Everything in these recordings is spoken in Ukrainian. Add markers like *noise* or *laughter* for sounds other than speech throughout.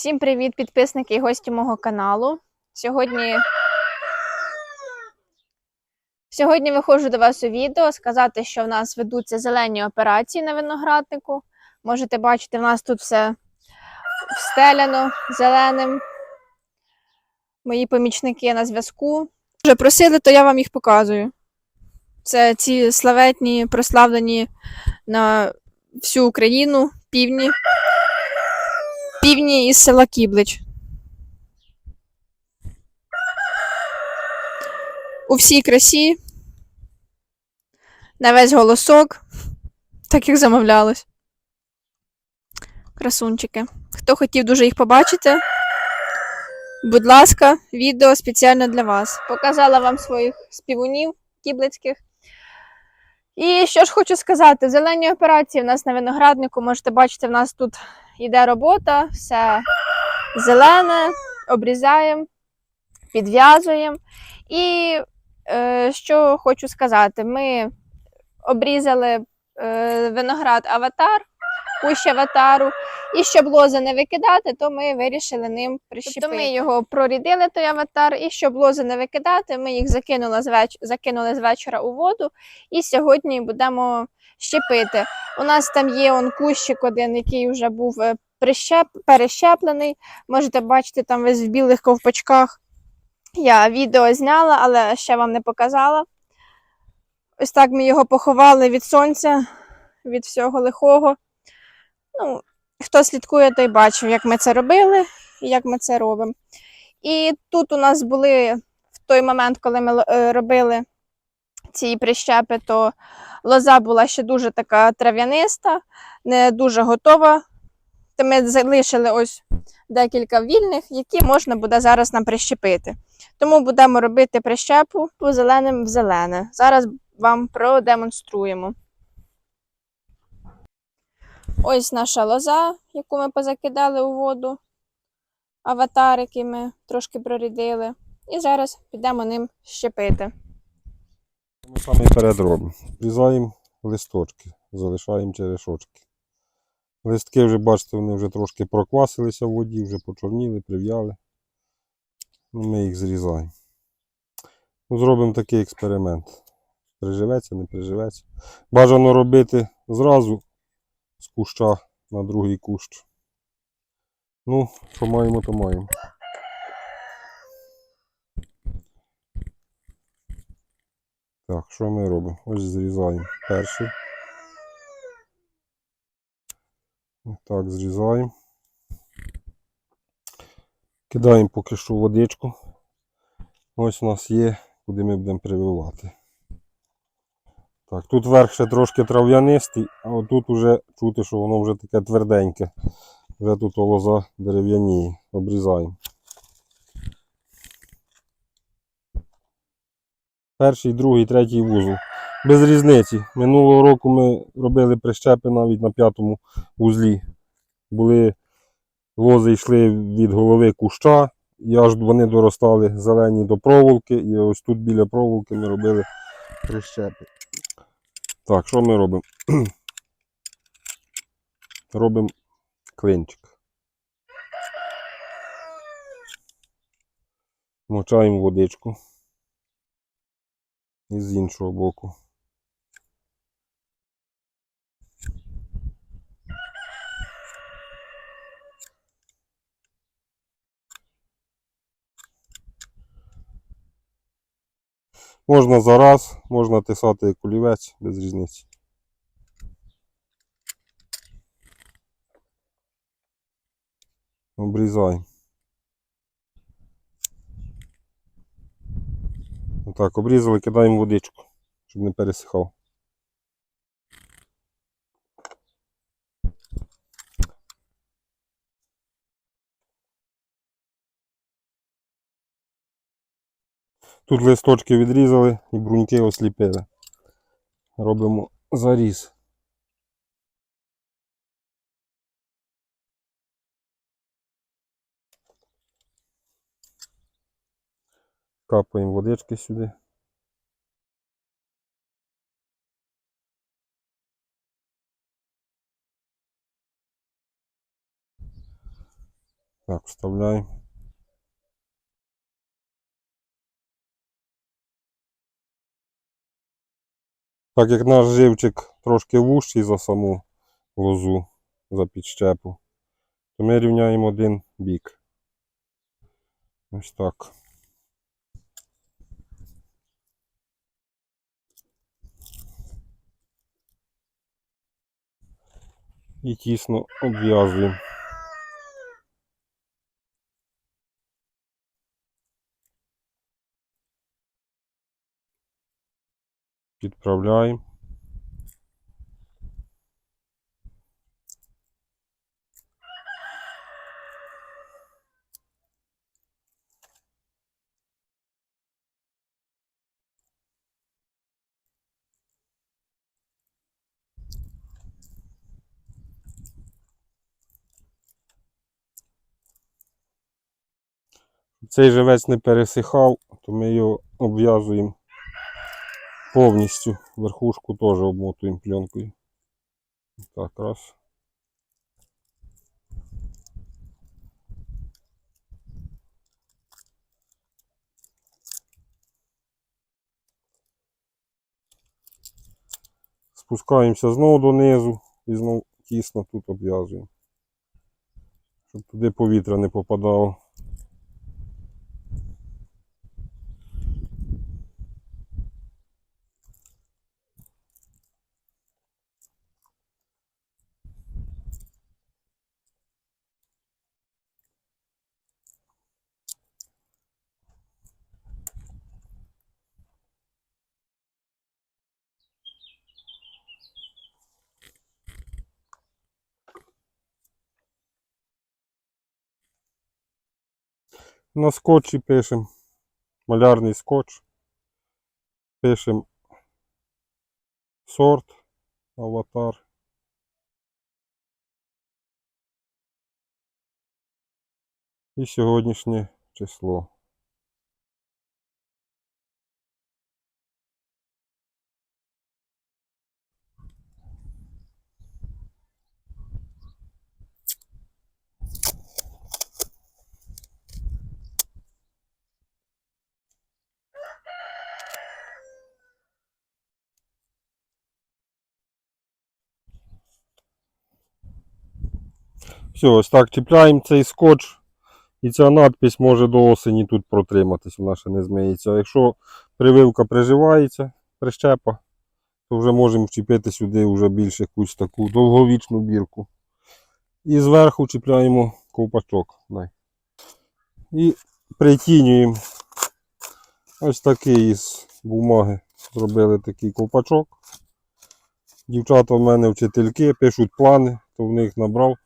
Всім привіт, підписники і гості мого каналу. Сьогодні... Сьогодні виходжу до вас у відео сказати, що в нас ведуться зелені операції на винограднику. Можете бачити, в нас тут все встеляно зеленим. Мої помічники на зв'язку. Вже просили, то я вам їх показую. Це ці славетні, прославлені на всю Україну півні півні із села Кіблич. У всій красі. На весь голосок. Так як замовлялось. Красунчики. Хто хотів дуже їх побачити, будь ласка, відео спеціально для вас. Показала вам своїх співунів кіблицьких. І що ж хочу сказати, зелені операції в нас на винограднику, можете бачити, в нас тут йде робота, все зелене, обрізаємо, підв'язуємо. І е, що хочу сказати, ми обрізали е, виноград аватар, кущ аватару, і щоб лози не викидати, то ми вирішили ним прищепити. Тобто ми його прорідили, той аватар, і щоб лози не викидати, ми їх закинули з, веч... закинули з вечора у воду, і сьогодні будемо щепити. У нас там є он кущик один, який вже був е, прищеп... перещеплений. Можете бачити там весь в білих ковпачках. Я відео зняла, але ще вам не показала. Ось так ми його поховали від сонця, від всього лихого. Ну, хто слідкує, той бачив, як ми це робили і як ми це робимо. І тут у нас були в той момент, коли ми е, робили ці прищепи, то лоза була ще дуже така трав'яниста, не дуже готова. То ми залишили ось декілька вільних, які можна буде зараз нам прищепити. Тому будемо робити прищепу по зеленим в зелене. Зараз вам продемонструємо. Ось наша лоза, яку ми позакидали у воду, аватар, який ми трошки прорідили. І зараз підемо ним щепити. Ми саме перед робимо. Врізаємо листочки, залишаємо черешочки. Листки вже, бачите, вони вже трошки проквасилися в воді, вже почорніли, прив'яли. Ну, Ми їх зрізаємо. Ну, Зробимо такий експеримент. Приживеться, не приживеться. Бажано робити зразу з куща на другий кущ. Ну, що маємо, то маємо. Так, що ми робимо? Ось зрізаємо перший. Так, зрізаємо. Кидаємо поки що водичку. Ось у нас є, куди ми будемо прививати. Так, тут верх ще трошки трав'янистий, а отут вже чути, що воно вже таке тверденьке. Вже тут лоза дерев'яніє. Обрізаємо. Перший, другий, третій вузол. Без різниці. Минулого року ми робили прищепи навіть на п'ятому вузлі. Були лози йшли від голови куща, і аж вони доростали зелені до проволоки. І ось тут біля проволоки ми робили прищепи. Так, що ми робимо? *clears throat* робимо клинчик. Мочаємо водичку. І з іншого боку. Можна зараз, можна тисати як олівець, без різниці. Обрізаємо. Так, обрізали, кидаємо водичку, щоб не пересихав. Тут листочки відрізали і бруньки осліпили. Робимо заріз. Капаємо водички сюди. Так, вставляємо. Так як наш живчик трошки вужчий за саму лозу, за підщепу, то ми рівняємо один бік. Ось так. І тісно обв'язуємо. Підправляємо. Цей живець не пересихав, то ми його обв'язуємо повністю. Верхушку теж обмотуємо пленкою. Так, раз. Спускаємося знову донизу і знову тісно тут обв'язуємо. Щоб туди повітря не попадало. На скотчі пишемо. Малярний скотч. Пишемо сорт, аватар. І сьогоднішнє число. Все, ось так чіпляємо цей скотч. І ця надпись може до осені тут протриматись, вона ще не змиється. А якщо прививка приживається, прищепа, то вже можемо вчепити сюди вже більш якусь таку довговічну бірку. І зверху чіпляємо ковпачок. І притінюємо ось такий із бумаги. Зробили такий ковпачок. Дівчата в мене вчительки пишуть плани, то в них набрав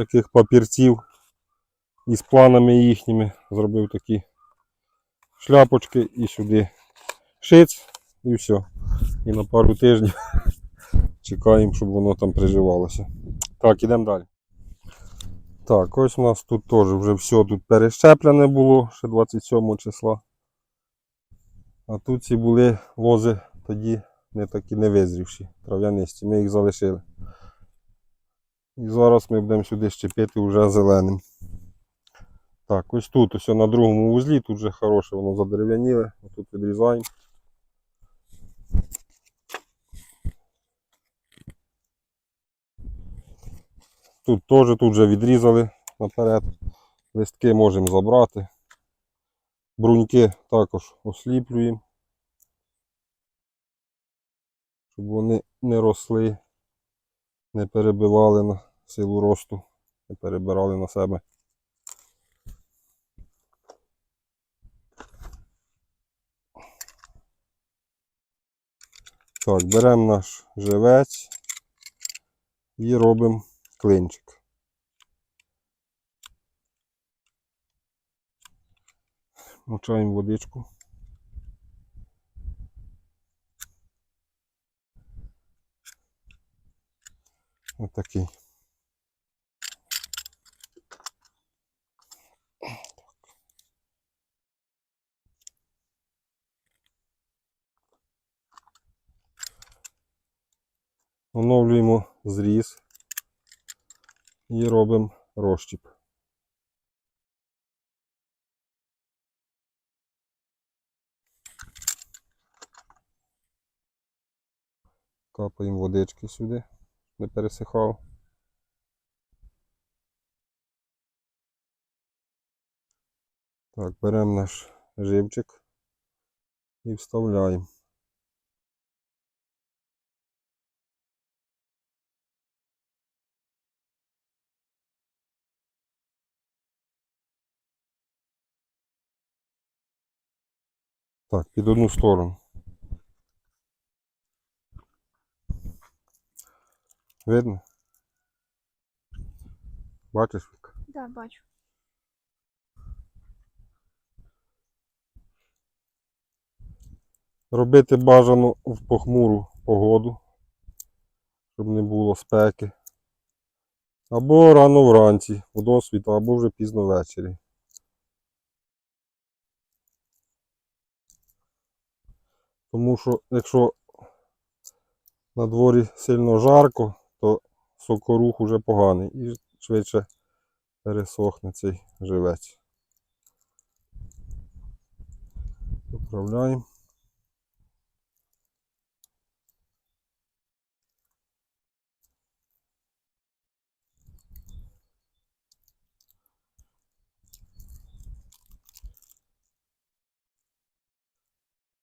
таких папірців із планами їхніми. Зробив такі шляпочки і сюди шиць і все. І на пару тижнів *laughs* чекаємо, щоб воно там приживалося. Так, ідемо далі. Так, ось у нас тут теж вже все тут перещеплене було ще 27 числа. А тут ці були лози тоді не такі не визрівші, трав'янисті. Ми їх залишили. І зараз ми будемо сюди щепити вже зеленим. Так, ось тут, ось на другому вузлі, тут вже хороше воно задерев'яніле. Тут відрізаємо. Тут теж тут вже відрізали наперед. Листки можемо забрати. Бруньки також осліплюємо. Щоб вони не росли, не перебивали на силу росту, не перебирали на себе. Так, беремо наш живець і робимо клинчик. Мочаємо водичку. Отакий. Оновлюємо зріз і робимо розчіп. Капаємо водички сюди, не пересихав. Так, беремо наш живчик і вставляємо. Так, під одну сторону. Видно? Бачиш? Да, бачу. Робити бажано в похмуру погоду, щоб не було спеки. Або рано вранці, у досвіта, або вже пізно ввечері. Тому що якщо на дворі сильно жарко, то сокорух уже поганий і швидше пересохне цей живець. Поправляємо.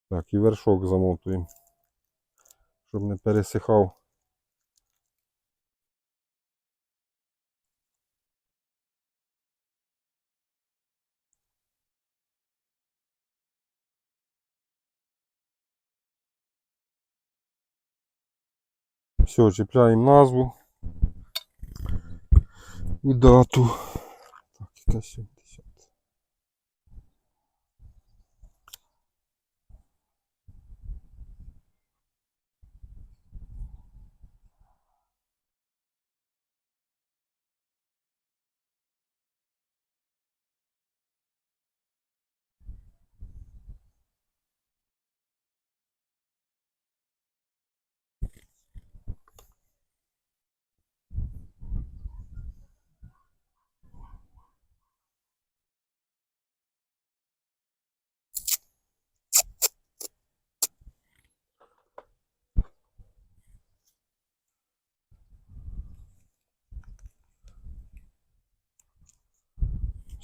Так, і вершок замотуємо, щоб не пересихав. Все, чіпляємо назву і дату. Так, яка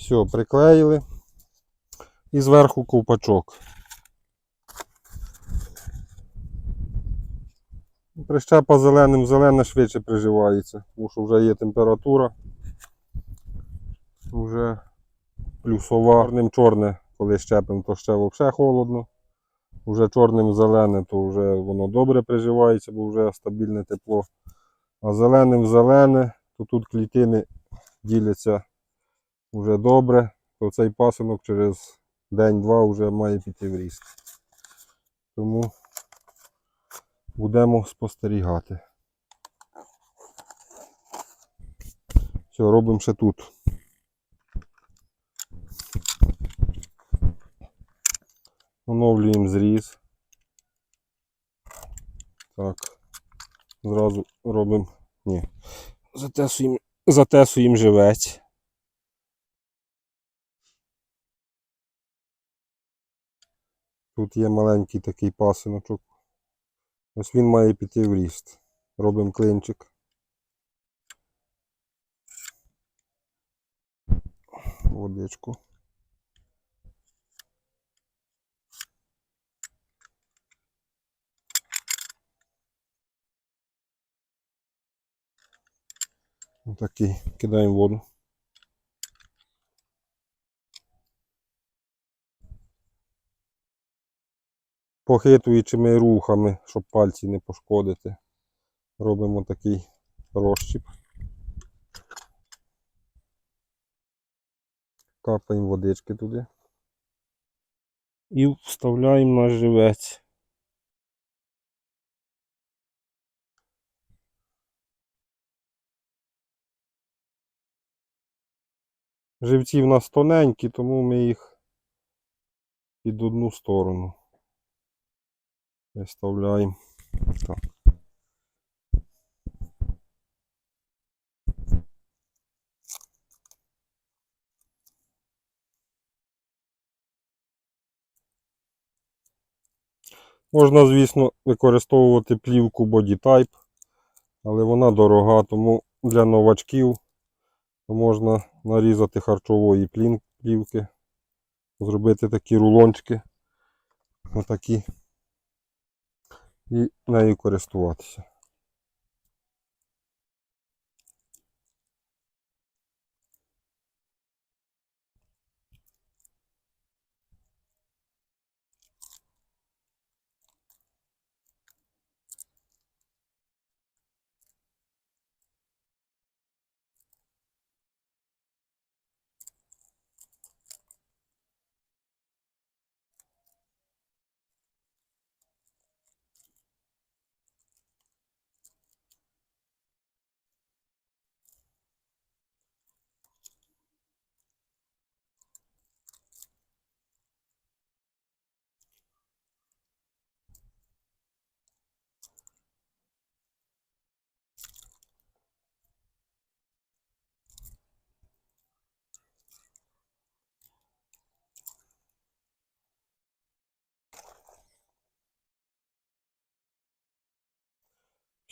Все, приклеїли. І зверху ковпачок. Прищепа зеленим, зелене швидше приживається, тому що вже є температура. Вже плюсова. Чорним чорне, коли щепимо, то ще взагалі холодно. Уже чорним зелене, то вже воно добре приживається, бо вже стабільне тепло. А зеленим зелене, то тут клітини діляться вже добре, то цей пасинок через день-два вже має піти в ріст. Тому будемо спостерігати. Все, робимо ще тут. Оновлюємо зріз. Так. Зразу робимо. Ні. Затесуємо, затесуємо живець. Тут є маленький такий пасиночок. Ось він має піти в ріст. Робимо клинчик. Водичку. Отакий. Кидаємо воду. Похитуючими рухами, щоб пальці не пошкодити. Робимо такий розчіп. Капаємо водички туди. І вставляємо наш живець. Живці в нас тоненькі, тому ми їх під одну сторону. Виставляємо. Так. Можна, звісно, використовувати плівку BodyType, але вона дорога, тому для новачків можна нарізати харчової плівки, зробити такі рулончики, отакі, і нею користуватися.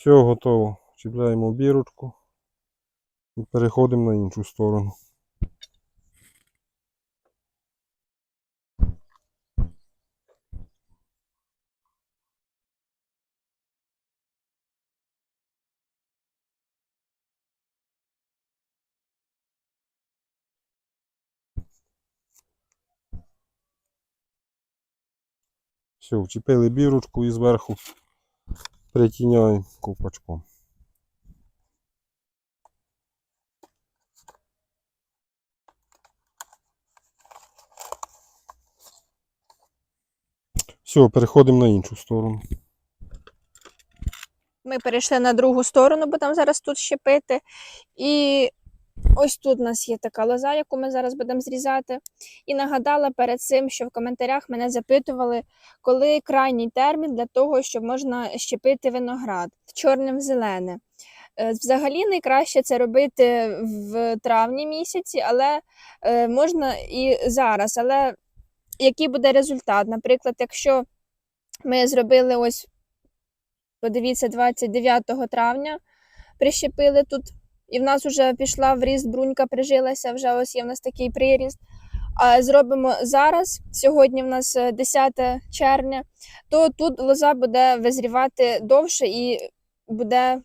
Все готово. Чіпляємо бірочку і переходимо на іншу сторону. Все, вчепили бірочку і зверху притіняємо ковпачком. Все, переходимо на іншу сторону. Ми перейшли на другу сторону, будемо зараз тут щепити. І ось тут у нас є така лоза, яку ми зараз будемо зрізати. І нагадала перед цим, що в коментарях мене запитували, коли крайній термін для того, щоб можна щепити виноград чорним в зелене. Е, Взагалі найкраще це робити в травні місяці, але е, можна і зараз. Але який буде результат? Наприклад, якщо ми зробили ось Подивіться, 29 травня прищепили тут, і в нас вже пішла в ріст брунька, прижилася, вже ось є в нас такий приріст. А зробимо зараз, сьогодні в нас е, 10 червня, то тут лоза буде визрівати довше і буде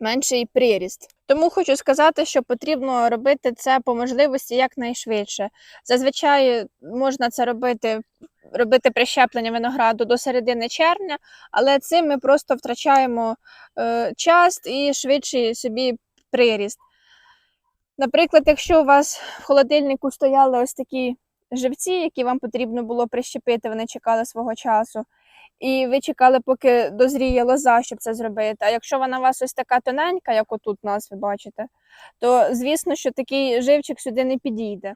менший приріст. Тому хочу сказати, що потрібно робити це по можливості якнайшвидше. Зазвичай можна це робити, робити прищеплення винограду до середини червня, але цим ми просто втрачаємо е, час і швидший собі приріст. Наприклад, якщо у вас в холодильнику стояли ось такі живці, які вам потрібно було прищепити, вони чекали свого часу, і ви чекали, поки дозріє лоза, щоб це зробити. А якщо вона у вас ось така тоненька, як отут у нас ви бачите, то звісно, що такий живчик сюди не підійде.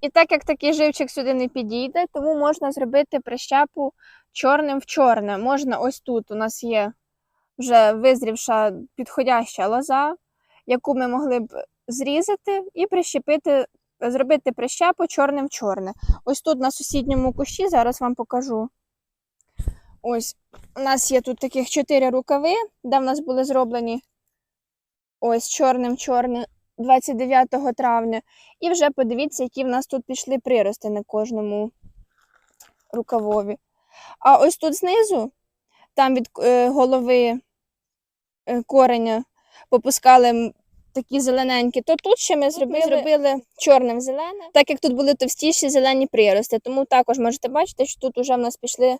І так як такий живчик сюди не підійде, тому можна зробити прищепу чорним в чорне. Можна ось тут у нас є вже визрівша підходяща лоза, яку ми могли б зрізати і прищепити, зробити прищепу чорним в чорне. Ось тут на сусідньому кущі, зараз вам покажу. Ось у нас є тут таких чотири рукави, де в нас були зроблені ось чорним чорне 29 травня. І вже подивіться, які в нас тут пішли прирости на кожному рукавові. А ось тут знизу, там від е, голови е, кореня попускали такі зелененькі, то тут ще ми зробили, зробили чорним зелене, так як тут були товстіші зелені прирости. Тому також можете бачити, що тут вже в нас пішли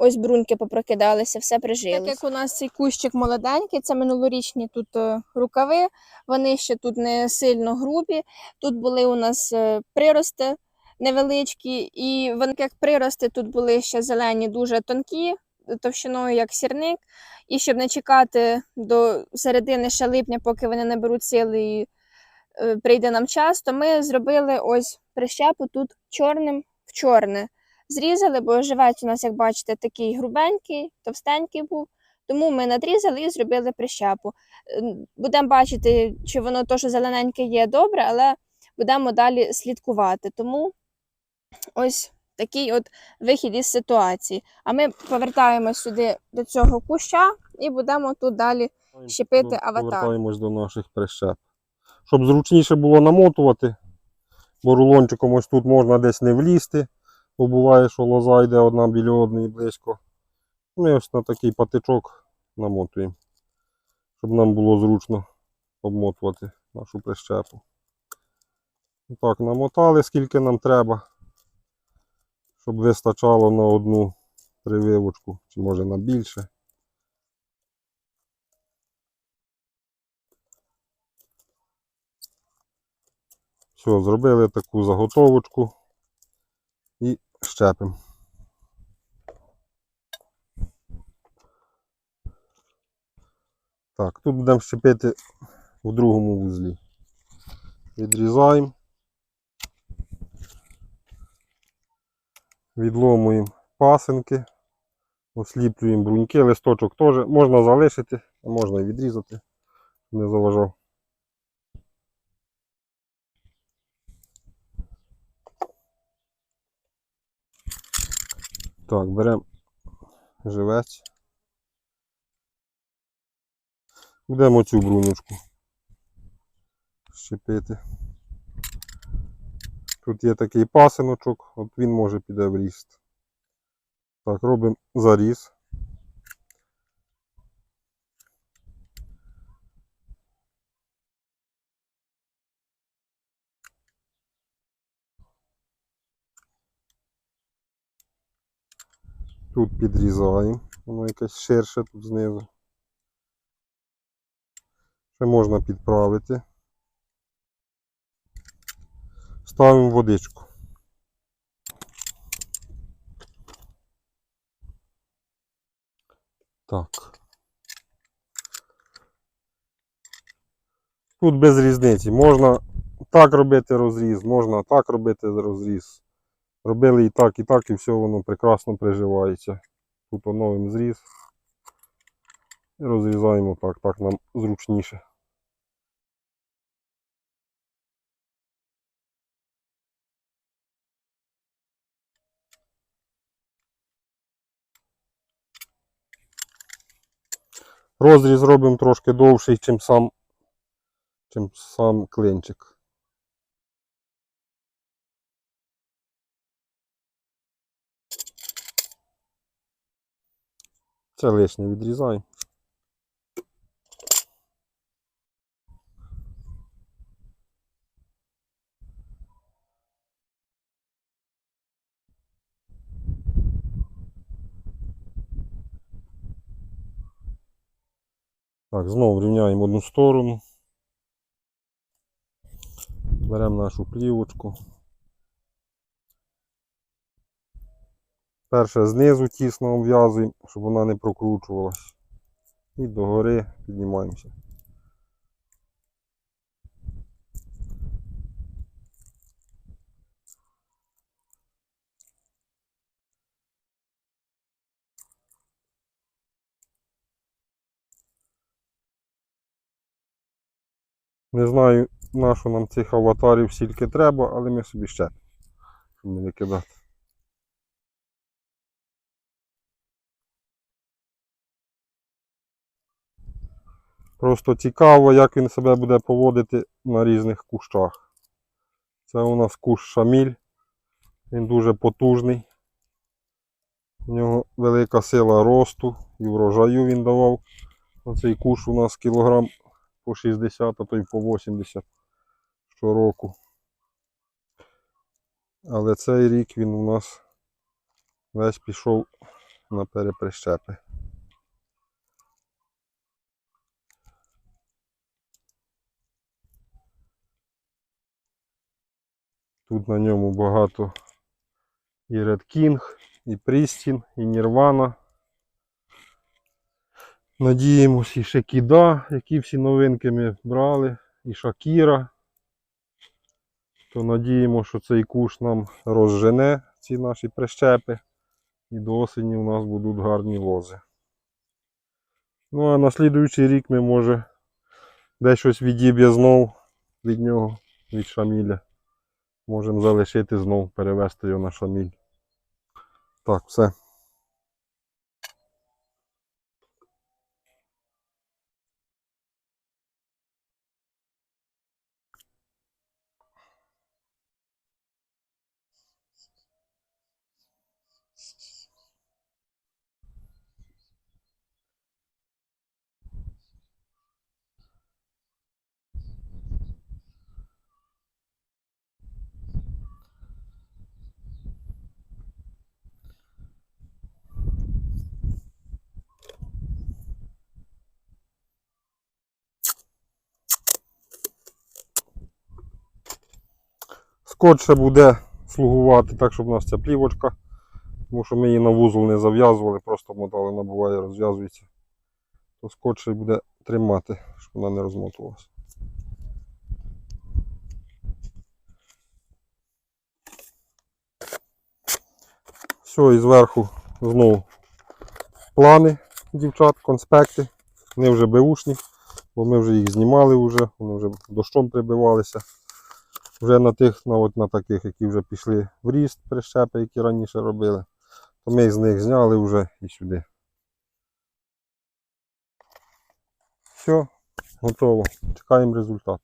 ось бруньки попрокидалися, все прижилось. Так як у нас цей кущик молоденький, це минулорічні тут е, рукави, вони ще тут не сильно грубі. Тут були у нас е, прирости невеличкі, і вони як прирости тут були ще зелені, дуже тонкі, товщиною як сірник. І щоб не чекати до середини ще липня, поки вони наберуть сили і е, прийде нам час, то ми зробили ось прищепу тут чорним в чорне. Зрізали, бо живець у нас, як бачите, такий грубенький, товстенький був. Тому ми надрізали і зробили прищепу. Будемо бачити, чи воно то, що зелененьке є добре, але будемо далі слідкувати. Тому ось такий от вихід із ситуації. А ми повертаємось сюди до цього куща і будемо тут далі. Щепити аватар. Повертаємось до наших прищеп. Щоб зручніше було намотувати, бо рулончиком ось тут можна десь не влізти, бо буває, що лоза йде одна біля одної близько. Ми ось на такий патичок намотуємо, щоб нам було зручно обмотувати нашу прищепу. Так, намотали, скільки нам треба, щоб вистачало на одну прививочку, чи може на більше. Все, зробили таку заготовочку і щепимо. Так, тут будемо щепити в другому вузлі. Відрізаємо. Відломуємо пасинки, осліплюємо бруньки, листочок теж можна залишити, а можна і відрізати, не заважав. Так, беремо живець. Будемо цю бруночку щепити. Тут є такий пасиночок, от він може піде в ріст. Так, робимо заріз. Тут підрізаємо, воно якесь ширше тут знизу. Ще можна підправити. Ставимо водичку. Так. Тут без різниці. Можна так робити розріз, можна так робити розріз. Робили і так, і так, і все воно прекрасно приживається. Тут оновимо зріз. І розрізаємо так, так нам зручніше. Розріз робимо трошки довший, чим сам, чим сам клинчик. Це лишнє відрізаємо. Так, знову рівняємо одну сторону. Беремо нашу плівочку. Перше знизу тісно обв'язуємо, щоб вона не прокручувалась. І догори піднімаємося. Не знаю, на що нам цих аватарів стільки треба, але ми собі ще, щоб не викидати. Просто цікаво, як він себе буде поводити на різних кущах. Це у нас кущ шаміль. Він дуже потужний. У нього велика сила росту і врожаю він давав. Оцей кущ у нас кілограм по 60, а то й по 80 щороку. Але цей рік він у нас весь пішов на переприщепи. Тут на ньому багато і Red King, і Прістін, і Нірвана. Надіємось, і Шекіда, які всі новинки ми брали, і Шакіра. То надіємо, що цей куш нам розжене ці наші прищепи. І до осені у нас будуть гарні лози. Ну а на слідуючий рік ми може десь відіб'є знов від нього, від шаміля. Можемо залишити знов, перевести його на шаміль. Так, все. Скотч буде слугувати так, щоб у нас ця плівочка. Тому що ми її на вузол не зав'язували, просто мотали набуває, розв'язується. То скотч буде тримати, щоб вона не розмотувалася. Все, і зверху знову плани дівчат, конспекти. Вони вже беушні, бо ми вже їх знімали, вже, вони вже дощом прибивалися. Вже на тих, на, от, на таких, які вже пішли в ріст прищепи, які раніше робили, то ми з них зняли вже і сюди. Все, готово. Чекаємо результат.